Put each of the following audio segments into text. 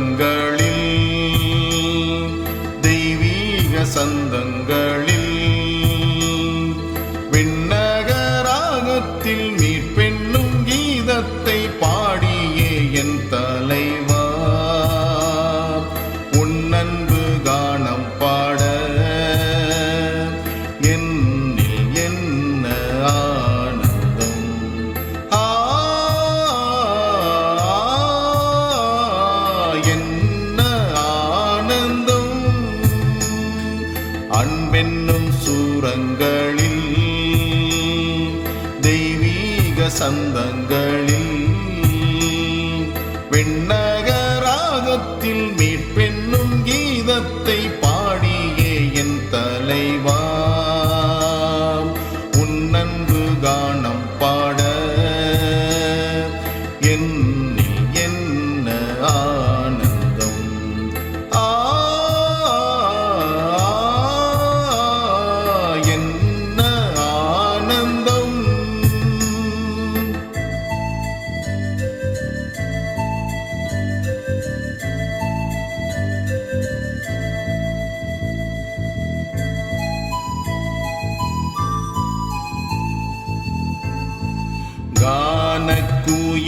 சந்தங்களில் தெய்வீக சந்தங்கள் சந்தங்களில் விண்ணகராகத்தில் மீட்பெண்ணும் கீதத்தை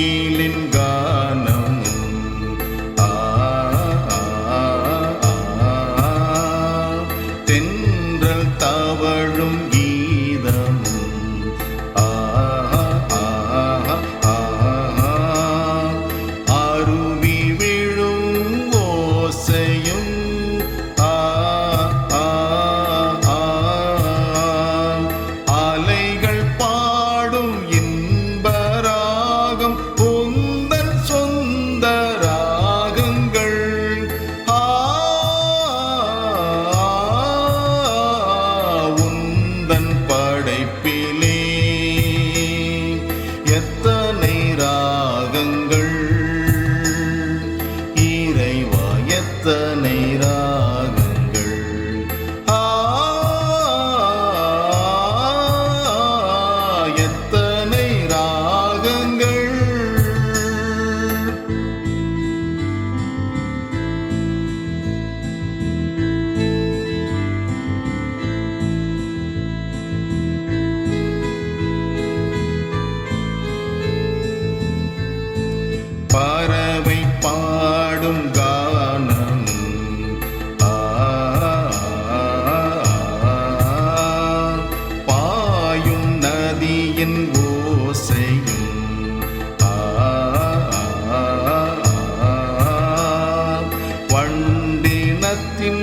ye साईरा என் ஓசையும். ஆ, வண்டினத்தின்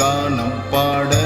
கானம் பாட